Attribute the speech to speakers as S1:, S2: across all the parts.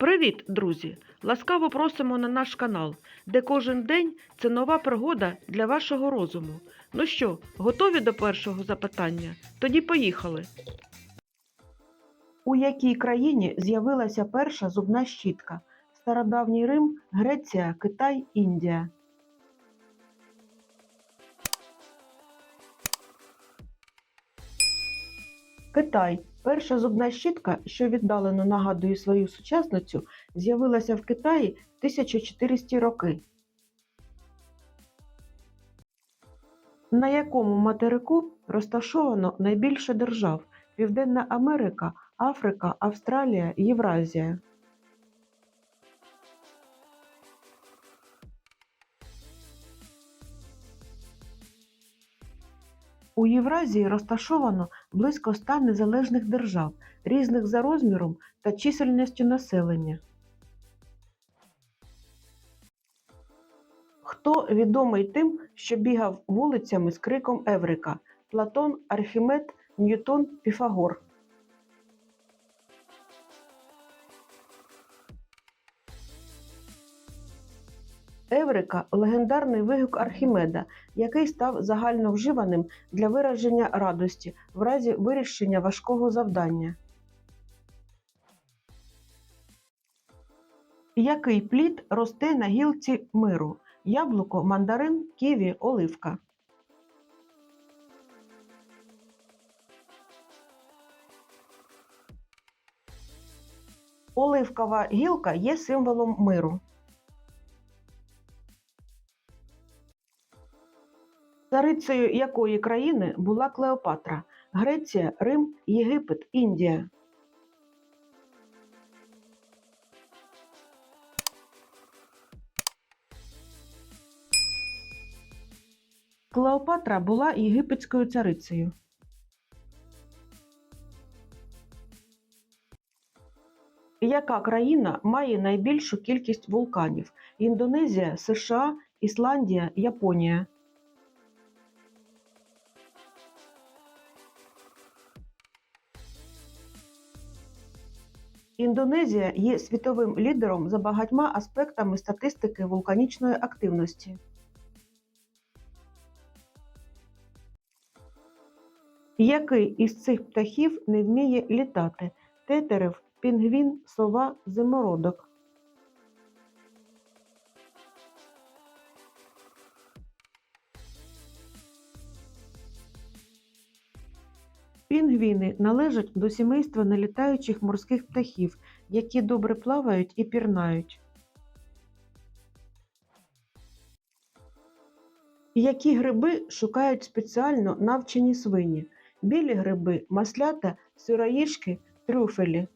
S1: Привіт, друзі! Ласкаво просимо на наш канал, де кожен день це нова пригода для вашого розуму. Ну що, готові до першого запитання? Тоді поїхали. У якій країні з'явилася перша зубна щітка? Стародавній Рим, Греція, Китай, Індія. Китай. Перша зубна щітка, що віддалено нагадує свою сучасницю, з'явилася в Китаї в 1400 роки. На якому материку розташовано найбільше держав? Південна Америка, Африка, Австралія, Євразія. У Євразії розташовано близько ста незалежних держав, різних за розміром та чисельністю населення. Хто відомий тим, що бігав вулицями з криком Еврика? Платон, Архімед, Ньютон, Піфагор. Еврика легендарний вигук Архімеда, який став загальновживаним для вираження радості в разі вирішення важкого завдання. Який плід росте на гілці миру? Яблуко, мандарин, ківі, оливка. Оливкова гілка є символом миру. Царицею якої країни була Клеопатра? Греція, Рим, Єгипет, Індія. Клеопатра була єгипетською царицею. Яка країна має найбільшу кількість вулканів? Індонезія, США, Ісландія, Японія. Індонезія є світовим лідером за багатьма аспектами статистики вулканічної активності. Який із цих птахів не вміє літати? Тетерев, пінгвін, сова, зимородок. Пінгвіни належать до сімейства нелітаючих морських птахів, які добре плавають і пірнають. Які гриби шукають спеціально навчені свині? Білі гриби, маслята, сироїшки, трюфелі.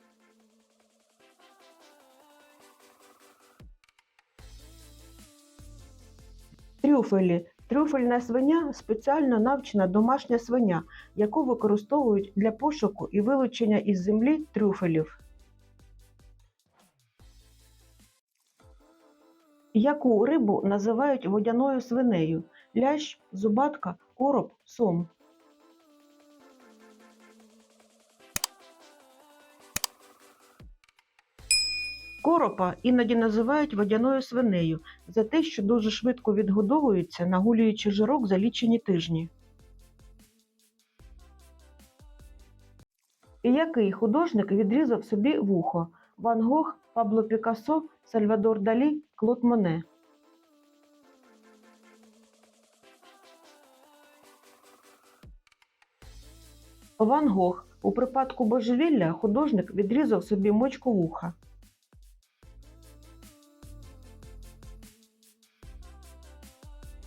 S1: Трюфелі. Трюфельна свиня спеціально навчена домашня свиня, яку використовують для пошуку і вилучення із землі трюфелів. Яку рибу називають водяною свинею? Лящ, зубатка, короб, сом. Коропа іноді називають водяною свинею за те, що дуже швидко відгодовується, нагулюючи жирок за лічені тижні. І який художник відрізав собі вухо? Ван Гог, Пабло Пікассо, Сальвадор Далі, Клод Моне. Ван Гог. У припадку божевілля художник відрізав собі мочку вуха.